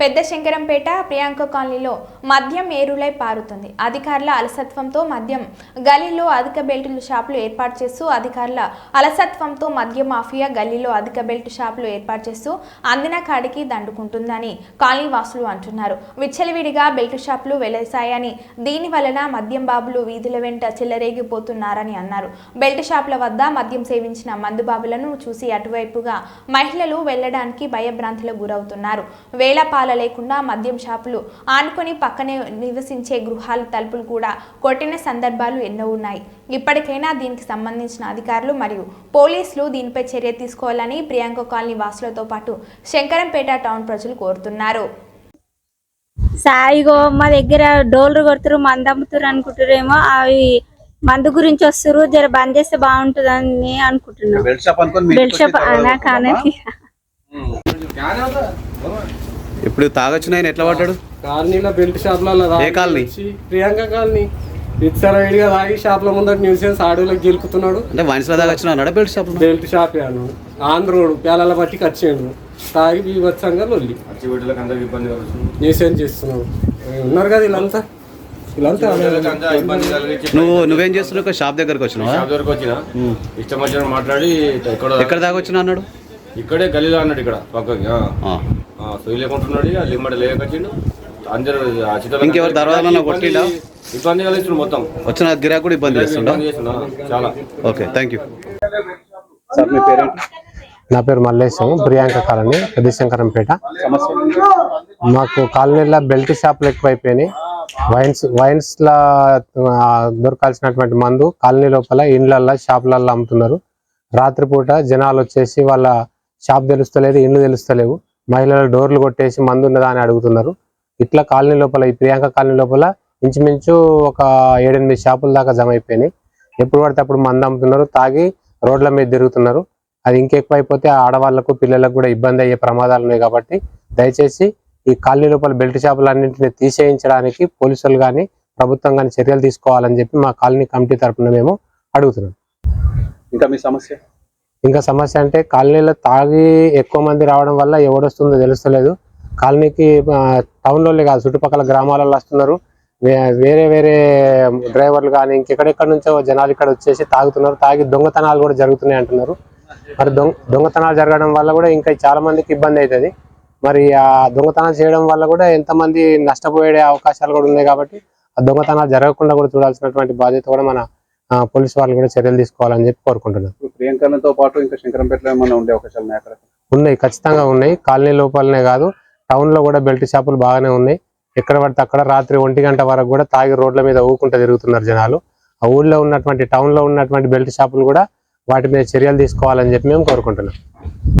పెద్ద శంకరంపేట ప్రియాంక కాలనీలో మద్యం ఏరులై పారుతుంది. అధికారుల అలసత్వంతో మద్యం గలీలో అధిక బెల్టుల షాపులు ఏర్పాటు చేస్తూ అధికారుల అలసత్వంతో మద్యం మాఫియా గల్లీలో అధిక బెల్ట్ షాపులు ఏర్పాటు చేస్తూ అందిన కాడికి దండుకుంటుందని కాలనీ వాసులు అంటున్నారు. విచ్చలవిడిగా బెల్ట్ షాపులు వెలసాయని దీని వలన మద్యం బాబులు వీధుల వెంట చిల్లరేగిపోతున్నారని అన్నారు. బెల్ట్ షాపుల వద్ద మద్యం సేవించిన మందు బాబులను చూసి అటువైపుగా మహిళలు వెళ్ళడానికి భయభ్రాంతులకు గురవుతున్నారు. వేళపాల లేకుండా మద్యం షాపులు ఆనుకొని పక్కనే నివసించే గృహాల తలుపులు కూడా కొట్టిన సందర్భాలు ఎన్నో ఉన్నాయి. ఇప్పటికైనా దీనికి సంబంధించిన అధికారులు మరియు పోలీసులు దీనిపై చర్య తీసుకోవాలని ప్రియాంక కాలనీ వాసులతో పాటు శంకరంపేట టౌన్ ప్రజలు కోరుతున్నారు. సాయిగో మా దగ్గర డోర్లు కొడుతురు మందు అమ్ముతురు అనుకుంటారేమో అవి మందు గురించి వస్తురు జర బంద్ చేస్తే బాగుంటుందని అనుకుంటున్నాం. బెల్ట్ షాప్ అనుకొని మీ బెల్ట్ షాప్ అనా కానీ. ఇప్పుడు తాగొచ్చిన ఆయన ఎట్లా పడ్డాడు? కాలనీలో బెల్ట్ షాప్లలో ఏ కాలనీ? ప్రియాంక కాలనీ. ఇచ్చర వేడిగా తాగి షాప్ల ముందర న్యూసెన్స్ ఆడోళ్ళకి గెలుకుతున్నాడు అంటే వయసులో తాగొచ్చిన అన్నాడా బెల్ట్ షాప్ బెల్ట్ షాప్ అను ఆంధ్రోడు పేలాల బట్టి ఖర్చేయండు తాగి బీభత్సంగా లొల్లి. న్యూసెన్స్ చేస్తున్నాడు. ఉన్నారు కదా వీళ్ళంతా? నువ్వు నువ్వేం చేస్తున్నావు? షాప్ దగ్గరకు వచ్చినావా? షాప్ దగ్గరకు వచ్చిన? ఇష్టం వచ్చిన మాట్లాడి ఎక్కడ ఎక్కడ తాగొచ్చినా అన్నాడు? ఇక్కడే గలీలో అన్నాడు ఇక్కడ పక్కకి సొయ్యి లేకుంటున్నాడు లిమ్మడి లేకొచ్చిండు. అందరు ఇంకెవరు కొట్టిండా? ఇబ్బంది కలిగించు మొత్తం. వచ్చిన గిరాకు కూడా ఇబ్బంది చేస్తుండా చాలా. Okay thank you. సార్ మీ పేరేంటి? నా పేరు మల్లేశం ప్రియాంక కాలనీ పెద్దశంకరంపేట సమస్య మాకు కాలనీలో బెల్ట్ షాపులు ఎక్కువైపోయినాయి. వైన్స్ వైన్స్ లా ఆ, దొరకాల్సినటువంటి మందు కాలనీ లోపల ఇండ్లల్లో షాపులల్లో అమ్ముతున్నారు. రాత్రిపూట జనాలు వచ్చేసి వాళ్ళ షాప్ తెలుస్తలేదు ఇండ్లు తెలుస్తలేవు. మహిళలు డోర్లు కొట్టేసి మందు ఉన్నదా అని అడుగుతున్నారు. ఇట్లా కాలనీ లోపల ఈ ప్రియాంక కాలనీ లోపల ఇంచుమించు ఒక ఏడెనిమిది షాపుల దాకా జమ అయిపోయినాయి. ఎప్పుడు పడితే అప్పుడు మందు అమ్ముతున్నారు తాగి రోడ్ల మీద తిరుగుతున్నారు. అది ఇంకెక్కువ అయిపోతే ఆడవాళ్ళకు పిల్లలకు కూడా ఇబ్బంది అయ్యే ప్రమాదాలు ఉన్నాయి కాబట్టి దయచేసి ఈ కాలనీ లోపల బెల్ట్ షాపులన్నింటినీ తీసేయించడానికి పోలీసులు కానీ ప్రభుత్వం కానీ చర్యలు తీసుకోవాలని చెప్పి మా కాలనీ కమిటీ తరపున మేము అడుగుతున్నాం. ఇంకా మీ సమస్య? ఇంకా సమస్య అంటే కాలనీలో తాగి ఎక్కువ మంది రావడం వల్ల ఎవడొస్తుందో తెలుస్తలేదు. కాలనీకి టౌన్లోనే కాదు చుట్టుపక్కల గ్రామాలలో వస్తున్నారు. వే- వేరే వేరే డ్రైవర్లు కానీ ఇంకెక్కడెక్కడి నుంచో జనాలు ఇక్కడ వచ్చేసి తాగుతున్నారు. తాగి దొంగతనాలు కూడా జరుగుతున్నాయి అంటున్నారు. మరి దొంగ దొంగతనాలు జరగడం వల్ల కూడా ఇంకా చాలా మందికి ఇబ్బంది అవుతుంది. మరి ఆ దొంగతనాలు చేయడం వల్ల కూడా ఎంతమంది నష్టపోయే అవకాశాలు కూడా ఉన్నాయి కాబట్టి ఆ దొంగతనాలు జరగకుండా కూడా చూడాల్సినటువంటి బాధ్యత కూడా మన పోలీసు వాళ్ళు కూడా చర్యలు తీసుకోవాలని చెప్పి కోరుకుంటున్నాను ఇప్పుడు ప్రియాంకతో పాటు ఇంకా శంకరంపేటలో ఏమన్నా ఉండే అవకాశాలు ఉన్నాయి అక్కడ? ఉన్నాయి ఖచ్చితంగా ఉన్నాయి. కాలనీ లోపలనే కాదు టౌన్లో కూడా బెల్ట్ షాపులు బాగానే ఉన్నాయి. ఎక్కడ పడితే అక్కడ రాత్రి ఒంటి గంట వరకు కూడా తాగి రోడ్ల మీద ఊకుంటూ తిరుగుతున్నారు జనాలు. ఆ ఊళ్ళో ఉన్నటువంటి టౌన్లో ఉన్నటువంటి బెల్ట్ షాపులు కూడా వాటి మీద చర్యలు తీసుకోవాలని చెప్పి మేము కోరుకుంటున్నాం.